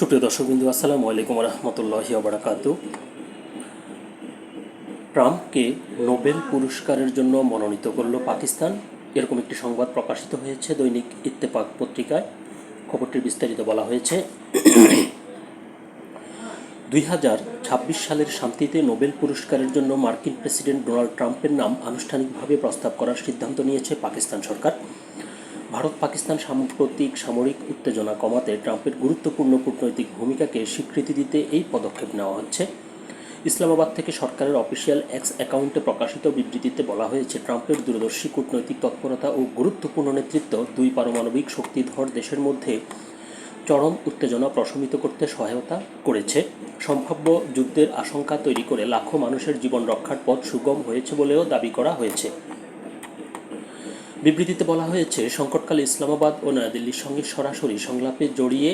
সুপ্রিয় দর্শকবিন্দু, আসসালামু আলাইকুম রহমতুল্লাহি ওবরাকাত ট্রাম্পকে নোবেল পুরস্কারের জন্য মনোনীত করল পাকিস্তান। এরকম একটি সংবাদ প্রকাশিত হয়েছে দৈনিক ইত্তেফাক পত্রিকায়। খবরটির বিস্তারিত বলা হয়েছে, দুই হাজার ছাব্বিশ সালের শান্তিতে নোবেল পুরস্কারের জন্য মার্কিন প্রেসিডেন্ট ডোনাল্ড ট্রাম্পের নাম আনুষ্ঠানিকভাবে প্রস্তাব করার সিদ্ধান্ত নিয়েছে পাকিস্তান সরকার। ভারত পাকিস্তান সাম্প্রতিক সামরিক উত্তেজনা কমাতে ট্রাম্পের গুরুত্বপূর্ণ কূটনৈতিক ভূমিকাকে স্বীকৃতি দিতে এই পদক্ষেপ নেওয়া হচ্ছে। ইসলামাবাদ থেকে সরকারের অফিসিয়াল এক্স অ্যাকাউন্টে প্রকাশিত বিবৃতিতে বলা হয়েছে, ট্রাম্পের দূরদর্শী কূটনৈতিক তৎপরতা ও গুরুত্বপূর্ণ নেতৃত্ব দুই পারমাণবিক শক্তিধর দেশের মধ্যে চরম উত্তেজনা প্রশমিত করতে সহায়তা করেছে। সম্ভাব্য যুদ্ধের আশঙ্কা তৈরি করে লাখো মানুষের জীবন রক্ষার পথ সুগম হয়েছে বলেও দাবি করা হয়েছে। বিবৃতিতে বলা হয়েছে, সংকটকালে ইসলামাবাদ ও নয়াদিল্লির সঙ্গে সরাসরি সংলাপে জড়িয়ে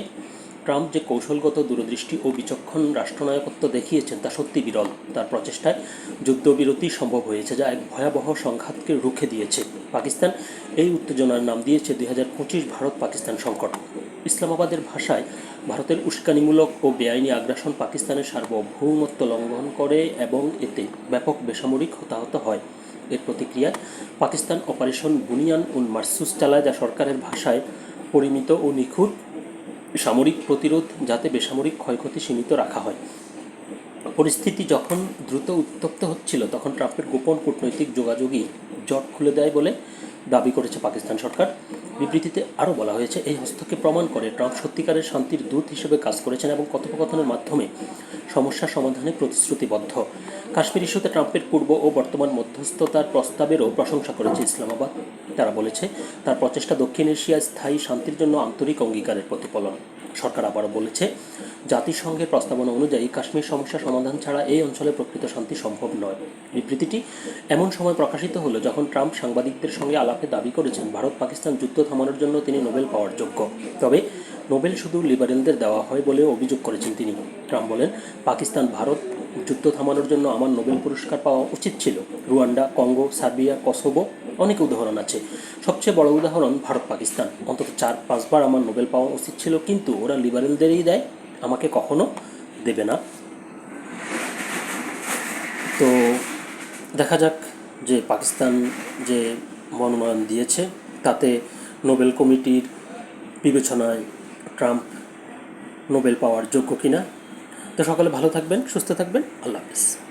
ট্রাম্প যে কৌশলগত দূরদৃষ্টি ও বিচক্ষণ রাষ্ট্রনায়কত্ব দেখিয়েছেন তা সত্যি বিরল। তার প্রচেষ্টায় যুদ্ধবিরতি সম্ভব হয়েছে যা এক ভয়াবহ সংঘাতকে রুখে দিয়েছে। পাকিস্তান এই উত্তেজনার নাম দিয়েছে দুই হাজার পঁচিশ ভারত পাকিস্তান সংকট। ইসলামাবাদের ভাষায়, ভারতের উস্কানিমূলক ও বেআইনি আগ্রাসন পাকিস্তানের সার্বভৌমত্ব লঙ্ঘন করে এবং এতে ব্যাপক বেসামরিক হতাহত হয়। এর প্রতিক্রিয়ায় পাকিস্তান অপারেশন বুনিয়ান উন মার্সুস চালায়, যা সরকারের ভাষায় পরিমিত ও নিখুঁত সামরিক প্রতিরোধ, যাতে বেসামরিক ক্ষয়ক্ষতি সীমিত রাখা হয়। পরিস্থিতি যখন দ্রুত উত্তপ্ত হচ্ছিল, তখন ট্রাম্পের গোপন কূটনৈতিক যোগাযোগই জট খুলে দেয় বলে দাবি করেছে পাকিস্তান সরকার। বিবৃতিতে আরও বলা হয়েছে, এই হস্তক্ষেপ প্রমাণ করে ট্রাম্প সত্যিকারের শান্তির দূত হিসেবে কাজ করেছেন এবং কথোপকথনের মাধ্যমে সমস্যা সমাধানে প্রতিশ্রুতিবদ্ধ। কাশ্মীর ইস্যুতে ট্রাম্পের পূর্ব ও বর্তমান মধ্যস্থতার প্রস্তাবেরও প্রশংসা করেছে ইসলামাবাদ। তারা বলেছে, তার প্রচেষ্টা দক্ষিণ এশিয়ায় স্থায়ী শান্তির জন্য আন্তরিক অঙ্গীকারের প্রতিফলন। সরকার আবারও বলেছে, জাতিসংঘের প্রস্তাবনা অনুযায়ী কাশ্মীর সমস্যা সমাধান ছাড়া এই অঞ্চলে প্রকৃত শান্তি সম্ভব নয়। বিবৃতিটি এমন সময় প্রকাশিত হলো যখন ট্রাম্প সাংবাদিকদের সঙ্গে আলাপে দাবি করেছেন, ভারত পাকিস্তান যুদ্ধ থামানোর জন্য তিনি নোবেল পাওয়ার যোগ্য। তবে নোবেল শুধু লিবারেলদের দেওয়া হয় বলে অভিযোগ করেছেন তিনি। ট্রাম্প বলেন, পাকিস্তান, ভারত যুদ্ধ থামানোর জন্য আমার নোবেল পুরস্কার পাওয়া উচিত ছিল। রুয়ান্ডা, কঙ্গো, সার্বিয়া, কসোভো, অনেক উদাহরণ আছে। সবচেয়ে বড় উদাহরণ ভারত, পাকিস্তান। অন্তত চার, পাঁচবার আমার নোবেল পাওয়া উচিত ছিল, কিন্তু ওরা লিবারেলদেরই দেয়, আমাকে কখনো দেবে না। তো দেখা যাক যে পাকিস্তান যে মনোনয়ন দিয়েছে। তাতে নোবেল কমিটির বিবেচনায় ট্রাম্প নোবেল পাওয়ার যোগ্য কিনা। তো সকলে ভালো থাকবেন, সুস্থ থাকবেন। আল্লাহ হাফিজ।